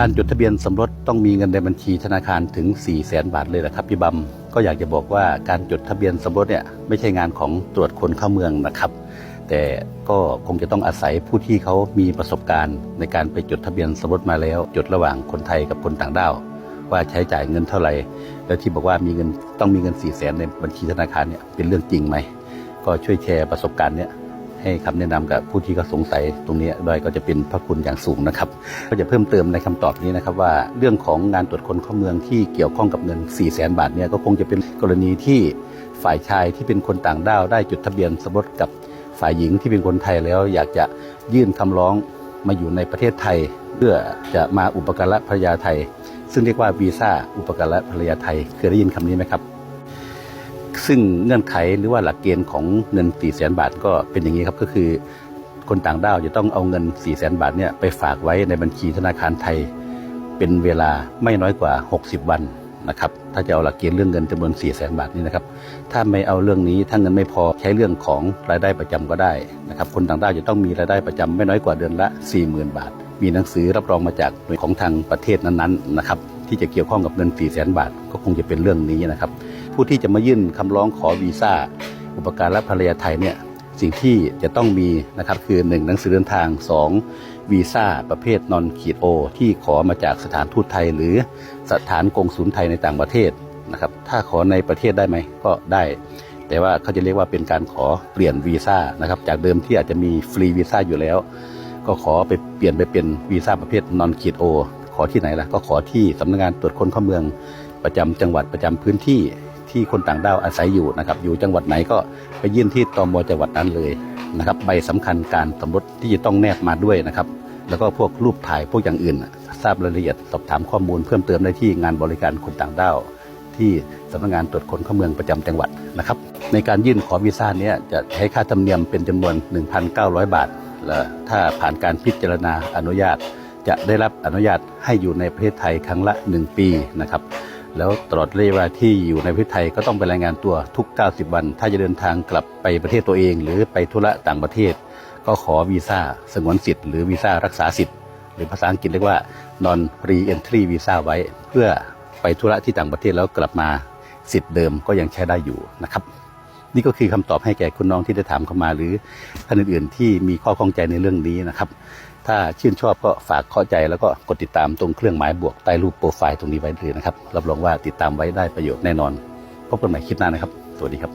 การจดทะเบียนสมรสต้องมีเงินในบัญชีธนาคารถึง 4 0 0แสนบาทเลยนะครับพี่บัมก็อยากจะบอกว่าการจดทะเบียนสมรสเนี่ยไม่ใช่งานของตรวจคนเข้าเมืองนะครับ แต่ก็คงจะต้องอาศัยผู้ที่เขามีประสบการณ์ในการไปจดทะเบียนสมรสมาแล้ว จดระหว่างคนไทยกับคนต่างด้าวว่าใช้จ่ายเงินเท่าไหร่แล้วที่บอกว่ามีเงินต้องมีเงิน4ี่แสนในบัญชีธนาคารเนี่ยเป็นเรื่องจริงไหมก็ช่วยแชร์ประสบการณ์เนี่ย ให้คำแนะนำกับผู้ที่เขาสงสัยตรงนี้ด้วยก็จะเป็นพระคุณอย่างสูงนะครับ ก็จะเพิ่มเติมในคำตอบนี้นะครับว่าเรื่องของงานตรวจคนเข้าเมืองที่เกี่ยวข้องกับเงิน 4 0 0แสนบาทเนี่ยก็คงจะเป็นกรณีที่ฝ่ายชายที่เป็นคนต่างด้าวได้จดทะเบียนสมรสกับฝ่ายหญิงที่เป็นคนไทยแล้ว อยากจะยื่นคำร้องมาอยู่ในประเทศไทย เพื่อจะมาอุปการะภรรยาไทย ซึ่งเรียกว่าวีซ่าอุปการะภรรยาไทยเคยได้ยินคำนี้ไหมครับ ซึ่งเงื่อนไขหรือว่าหลักเกณฑ์ของเงิน4 0 0แสนบาทก็เป็นอย่างนี้ครับก็คือ คนต่างด้าวจะต้องเอาเงิน4 0 0แสนบาทเนี่ยไปฝากไว้ในบัญชีธนาคารไทย เป็นเวลาไม่น้อยกว่า 60 วันนะครับถ้าจะเอาหลักเกณฑ์เรื่องเงินจำนวน4 0 0แสนบาทนี่นะครับถ้าไม่เอาเรื่องนี้ถ้าเงินไม่พอใช้เรื่องของรายได้ประจำก็ได้นะครับคนต่างด้าวจะต้องมีรายได้ประจำไม่น้อยกว่าเดือนละ 40,000 บาท มีหนังสือรับรองมาจากหน่วยของทางประเทศนั้นๆนะครับที่จะเกี่ยวข้องกับเงิน4 0 0แสนบาทก็คงจะเป็นเรื่องนี้นะครับ ผู้ที่จะมายื่นคำร้องขอวีซ่า อุปการะภรรยาไทยเนี่ยสิ่งที่จะต้องมีนะครับคือ 1 หนังสือเดินทาง 2 วีซ่าประเภทนอนขีดโอที่ขอมาจากสถานทูตไทย หรือสถานกงศูนย์ไทยในต่างประเทศนะครับถ้าขอในประเทศได้ไหมก็ได้ แต่ว่าเขาจะเรียกว่าเป็นการขอเปลี่ยนวีซ่านะครับจากเดิมที่อาจจะมีฟรีวีซ่าอยู่แล้ว ก็ขอไปเปลี่ยนไปเป็นวีซ่าประเภทนอนขีดโอขอที่ไหนล่ะก็ขอที่สำนักงานตรวจคนเข้าเมืองประจำจังหวัดประจำพื้นที่ ที่คนต่างด้าวอาศัยอยู่นะครับ อยู่จังหวัดไหนก็ไปยื่นที่ตมจังหวัดนั้นเลยนะครับ ใบสำคัญการสมรสที่จะต้องแนบมาด้วยนะครับ แล้วก็พวกรูปถ่ายพวกอย่างอื่น ทราบรายละเอียดสอบถามข้อมูลเพิ่มเติมได้ที่งานบริการคนต่างด้าวที่สำนักงานตรวจคนเข้าเมืองประจำจังหวัดนะครับ ในการยื่นขอวีซ่านี้จะใช้ค่าธรรมเนียมเป็นจำนวน 1,900 บาทและถ้าผ่านการพิจารณาอนุญาต จะได้รับอนุญาตให้อยู่ในประเทศไทยครั้งละ 1 ปีนะครับ แล้วตลอดระยะเวลาที่อยู่ในประเทศไทยก็ต้องไปรายงานตัวทุก 90 วัน ถ้าจะเดินทางกลับไปประเทศตัวเอง หรือไปธุระต่างประเทศ ก็ขอวีซ่าสงวนสิทธิ์ หรือวีซ่ารักษาสิทธิ์ หรือภาษาอังกฤษเรียกว่า non re-entry visa ไว้ เพื่อไปธุระที่ต่างประเทศแล้วกลับมาสิทธิ์เดิมก็ยังใช้ได้อยู่นะครับ นี่ก็คือคำตอบให้แก่คุณน้องที่ได้ถามเข้ามาหรือท่านอื่นๆที่มีข้อข้องใจในเรื่องนี้นะครับ ถ้าชื่นชอบก็ฝากเข้าใจแล้วก็กดติดตามตรงเครื่องหมายบวกใต้รูปโปรไฟล์ตรงนี้ไว้เลยนะครับ รับรองว่าติดตามไว้ได้ประโยชน์แน่นอน พบกันใหม่คลิปหน้านะครับ สวัสดีครับ